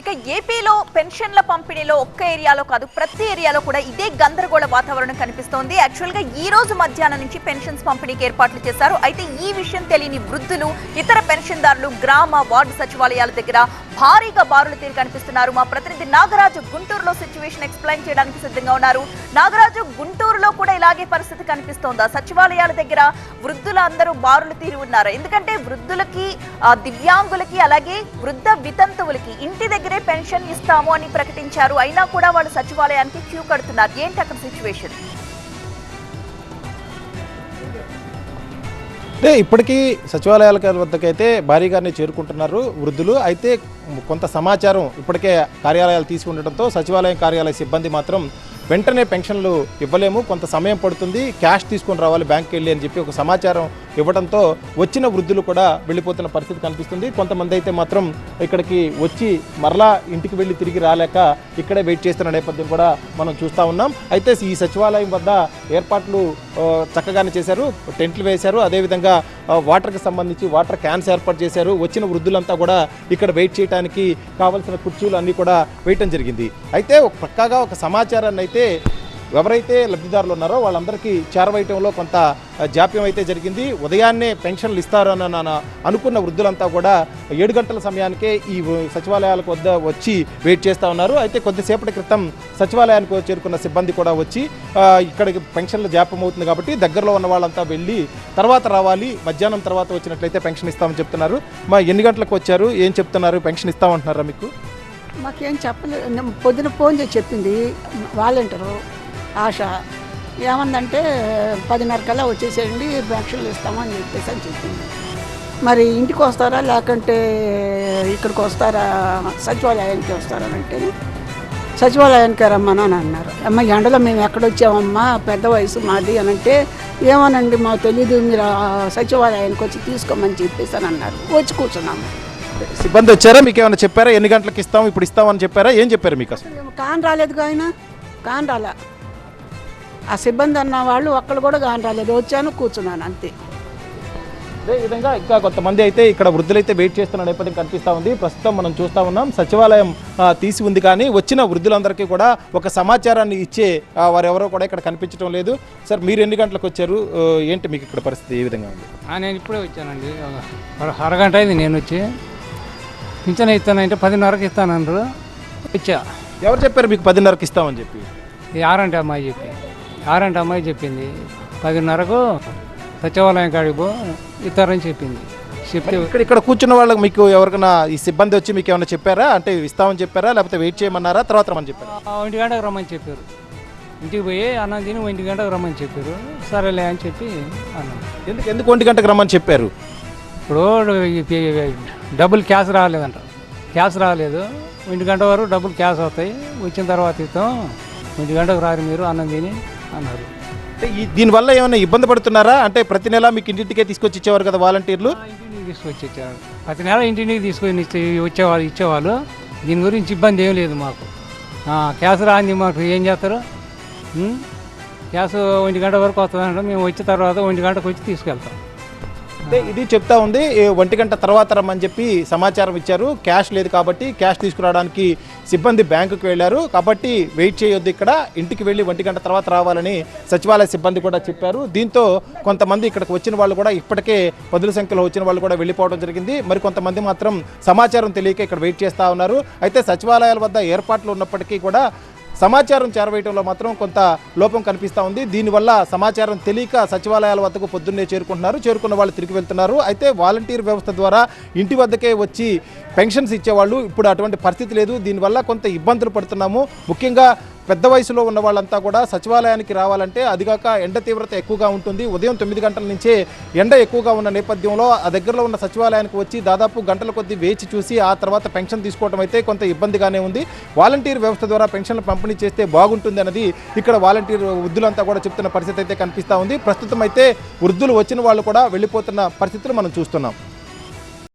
ఇక ఏపీలో పెన్షన్ల పంపిణీలో ఒక్క ఏరియాలో కాదు ప్రతి ఏరియాలో కూడా ఇదే గందరగోళ వాతావరణం కనిపిస్తోంది. యాక్చువల్గా ఈ రోజు మధ్యాహ్నం నుంచి పెన్షన్స్ పంపిణీకి ఏర్పాట్లు చేశారు. అయితే ఈ విషయం తెలియని వృద్ధులు ఇతర పెన్షన్దారులు గ్రామ వార్డు సచివాలయాల దగ్గర భారీగా బారులు తీరి కనిపిస్తున్నారు. మా ప్రతినిధి నాగరాజు గుంటూరులో సిచ్యువేషన్ ఎక్స్ప్లెయిన్ చేయడానికి సిద్ధంగా ఉన్నారు. నాగరాజు గుంటూరులో కూడా ఇలాగే పరిస్థితి కనిపిస్తోందా? సచివాలయాల దగ్గర వృద్ధులందరూ బారులు తీరి ఉన్నారు. ఎందుకంటే వృద్ధులకి ఆ, దివ్యాంగులకి అలాగే వృద్ధ వితంతువులకి ఇంటి దగ్గరే పెన్షన్ ఇస్తాము అని ప్రకటించారు. అయినా కూడా వాళ్ళు సచివాలయానికి క్యూ కడుతున్నారు. ఏంటి అక్కడ సిచ్యువేషన్ అంటే ఇప్పటికీ సచివాలయాల వద్దకైతే భారీగానే చేరుకుంటున్నారు వృద్ధులు. అయితే కొంత సమాచారం ఇప్పటికే కార్యాలయాలు తీసుకుండటంతో సచివాలయం కార్యాలయ సిబ్బంది మాత్రం వెంటనే పెన్షన్లు ఇవ్వలేము. కొంత సమయం పడుతుంది. క్యాష్ తీసుకొని రావాలి బ్యాంక్కి వెళ్ళి అని చెప్పి ఒక సమాచారం ఇవ్వడంతో వచ్చిన వృద్ధులు కూడా వెళ్ళిపోతున్న పరిస్థితి కనిపిస్తుంది. కొంతమంది అయితే మాత్రం ఇక్కడికి వచ్చి మరలా ఇంటికి వెళ్ళి తిరిగి రాలేక ఇక్కడే వెయిట్ చేస్తున్న నేపథ్యం కూడా మనం చూస్తూ ఉన్నాం. అయితే ఈ సచివాలయం వద్ద ఏర్పాట్లు చక్కగానే చేశారు. టెంట్లు వేశారు. అదేవిధంగా వాటర్కి సంబంధించి వాటర్ క్యాన్స్ ఏర్పాటు చేశారు. వచ్చిన వృద్ధులంతా కూడా ఇక్కడ వెయిట్ చేయడానికి కావలసిన కుర్చీలు అన్నీ కూడా వేయటం జరిగింది. అయితే పక్కాగా ఒక సమాచారాన్ని అయితే ఎవరైతే లబ్ధిదారులు ఉన్నారో వాళ్ళందరికీ చేరవేయటంలో కొంత జాప్యం అయితే జరిగింది. ఉదయాన్నే పెన్షన్లు ఇస్తారని అనుకున్న వృద్ధులంతా కూడా ఏడు గంటల సమయానికే ఈ సచివాలయాలకు వద్ద వచ్చి వెయిట్ చేస్తూ ఉన్నారు. అయితే కొద్దిసేపటి క్రితం సచివాలయానికి చేరుకున్న సిబ్బంది కూడా వచ్చి ఇక్కడికి పెన్షన్లు జాప్యం అవుతుంది కాబట్టి దగ్గరలో ఉన్న వాళ్ళంతా వెళ్ళి తర్వాత రావాలి. మధ్యాహ్నం తర్వాత వచ్చినట్లయితే పెన్షన్ ఇస్తామని చెప్తున్నారు. మా ఎన్ని గంటలకు వచ్చారు? ఏం చెప్తున్నారు? పెన్షన్ ఇస్తామంటున్నారా మీకు? మాకేం చెప్పలేదు పొద్దున ఫోన్ చేసి చెప్పింది వాలంటీరు. ఆశ. ఏమందంటే పదిన్నర కల్లా వచ్చేసేయండి పెన్షన్లు ఇస్తామని చెప్పేసి అని చెప్పింది. మరి ఇంటికి వస్తారా లేకుంటే ఇక్కడికి వస్తారా సచివాలయానికి వస్తారా అంటే సచివాలయానికి రమ్మని అని అన్నారు. అమ్మ ఎండలో మేము ఎక్కడొచ్చామమ్మా పెద్ద వయసు మాది అని అంటే ఏమోనండి మాకు తెలీదు మీరు సచివాలయానికి వచ్చి తీసుకోమని చెప్పేసి అని అన్నారు. వచ్చి కూర్చున్నాము. సిబ్బంది వచ్చారా? మీకు ఏమైనా చెప్పారా? ఎన్ని గంటలకు ఇస్తాం ఇప్పుడు ఇస్తామని చెప్పారా? ఏం చెప్పారు మీకు అసలు? కాన్ రాలేదు ఆయన. కాన్ రాలే. ఆ సిబ్బంది అన్న వాళ్ళు ఒక్కళ్ళు కూడా కాన్ రాలేదు. వచ్చాను కూర్చున్నాను అంతే. అదే విధంగా ఇంకా కొంతమంది అయితే ఇక్కడ వృద్ధులైతే వెయిట్ చేస్తున్న నేపథ్యం కనిపిస్తా ఉంది. ప్రస్తుతం మనం చూస్తా ఉన్నాం. సచివాలయం తీసి ఉంది కానీ వచ్చిన వృద్ధులందరికీ కూడా ఒక సమాచారాన్ని ఇచ్చే వారెవరో కూడా ఇక్కడ కనిపించడం లేదు. సార్ మీరు ఎన్ని గంటలకు వచ్చారు? ఏంటి మీకు ఇక్కడ పరిస్థితి ఏ విధంగా ఉంది? నేను ఇప్పుడే వచ్చానండి. అరగంట అయింది నేను వచ్చి. పింఛన్ ఇస్తానంటే పదిన్నరకు ఇస్తానన్నారు. వచ్చా. ఎవరు చెప్పారు మీకు పదిన్నరకు ఇస్తామని చెప్పి? ఈ ఆరంటి అమ్మాయి చెప్పి. ఆరంటి అమ్మాయి చెప్పింది. పదిన్నరకు సచివాలయం కాడికి పో ఇస్తారని చెప్పింది. చెప్తే ఇక్కడ ఇక్కడ కూర్చున్న వాళ్ళకి మీకు ఎవరికైనా ఈ సిబ్బంది వచ్చి మీకు ఏమైనా చెప్పారా? అంటే ఇస్తామని చెప్పారా? లేకపోతే వెయిట్ చేయమన్నారా? తర్వాత రమ్మని చెప్పారా? ఆ, ఒంటి గంటకు రమ్మని చెప్పారు. ఇంటికి పోయి అన్నం తిని ఒంటి గంటకు రమ్మని చెప్పారు. సరేలే అని చెప్పి అన్నాను ఎందుకు ఎందుకు ఒంటి గంటకు రమ్మని చెప్పారు? ఇప్పుడు డబ్బులు క్యాష్ రాలేదంట. క్యాష్ రాలేదు. ఒంటి గంట వరకు డబ్బులు క్యాష్ అవుతాయి వచ్చిన తర్వాత ఇస్తాం. ఒంటి గంటకు రారు మీరు అన్నం తిని. అన్నారు. అంటే ఈ దీనివల్ల ఏమైనా ఇబ్బంది పడుతున్నారా? అంటే ప్రతి నెల మీకు ఇంటింటికే తీసుకొచ్చి ఇచ్చేవారు కదా వాలంటీర్లు? తీసుకొచ్చేవారు ఇంటికి తీసుకొచ్చి ఇచ్చేవారు. ప్రతి నెల ఇంటింటికి తీసుకొని ఇచ్చే వచ్చేవాళ్ళు ఇచ్చేవాళ్ళు. దీని గురించి ఇబ్బంది ఏం లేదు మాకు. ఆ, రాంది మాకు. ఏం చేస్తారు? ఉం? క్యాష్ ఒంటి గంట వరకు వస్తుందంటే మేము వచ్చిన తర్వాత ఒంటి గంటకు వచ్చి తీసుకెళ్తాం. ఇది చెప్తా ఉంది. ఒంటి గంట తర్వాత రమ్మని చెప్పి సమాచారం ఇచ్చారు. క్యాష్ లేదు కాబట్టి క్యాష్ తీసుకురావడానికి సిబ్బంది బ్యాంకుకి వెళ్ళారు. కాబట్టి వెయిట్ చేయొద్దు ఇక్కడ. ఇంటికి వెళ్ళి ఒంటి గంట తర్వాత రావాలని సచివాలయ సిబ్బంది కూడా చెప్పారు. దీంతో కొంతమంది ఇక్కడికి వచ్చిన వాళ్ళు కూడా ఇప్పటికే పదుల సంఖ్యలో వచ్చిన వాళ్ళు కూడా వెళ్ళిపోవడం జరిగింది. మరి కొంతమంది మాత్రం సమాచారం తెలియక ఇక్కడ వెయిట్ చేస్తూ ఉన్నారు. అయితే సచివాలయాల వద్ద ఏర్పాట్లు ఉన్నప్పటికీ కూడా సమాచారం చేరవేయడంలో మాత్రం కొంత లోపం కనిపిస్తూ ఉంది. దీనివల్ల సమాచారం తెలియక సచివాలయాల వద్దకు పొద్దున్నే చేరుకుంటున్నారు. చేరుకున్న వాళ్ళు తిరిగి వెళ్తున్నారు. అయితే వాలంటీర్ వ్యవస్థ ద్వారా ఇంటి వద్దకే వచ్చి పెన్షన్స్ ఇచ్చేవాళ్ళు ఇప్పుడు అటువంటి పరిస్థితి లేదు. దీనివల్ల కొంత ఇబ్బందులు పడుతున్నాము. ముఖ్యంగా పెద్ద వయసులో ఉన్న వాళ్ళంతా కూడా సచివాలయానికి రావాలంటే అదిగాక ఎండ తీవ్రత ఎక్కువగా ఉంటుంది. ఉదయం తొమ్మిది గంటల నుంచే ఎండ ఎక్కువగా ఉన్న నేపథ్యంలో ఆ దగ్గరలో ఉన్న సచివాలయానికి వచ్చి దాదాపు గంటల కొద్దీ వేచి చూసి ఆ తర్వాత పెన్షన్ తీసుకోవడం అయితే కొంత ఇబ్బందిగానే ఉంది. వాలంటీర్ వ్యవస్థ ద్వారా పెన్షన్లు పంపిణీ చేస్తే బాగుంటుంది అన్నది ఇక్కడ వాలంటీర్ వృద్ధులంతా కూడా చెప్తున్న పరిస్థితి అయితే కనిపిస్తూ ఉంది. ప్రస్తుతం అయితే వృద్ధులు వచ్చిన వాళ్ళు కూడా వెళ్ళిపోతున్న పరిస్థితులు మనం చూస్తున్నాం.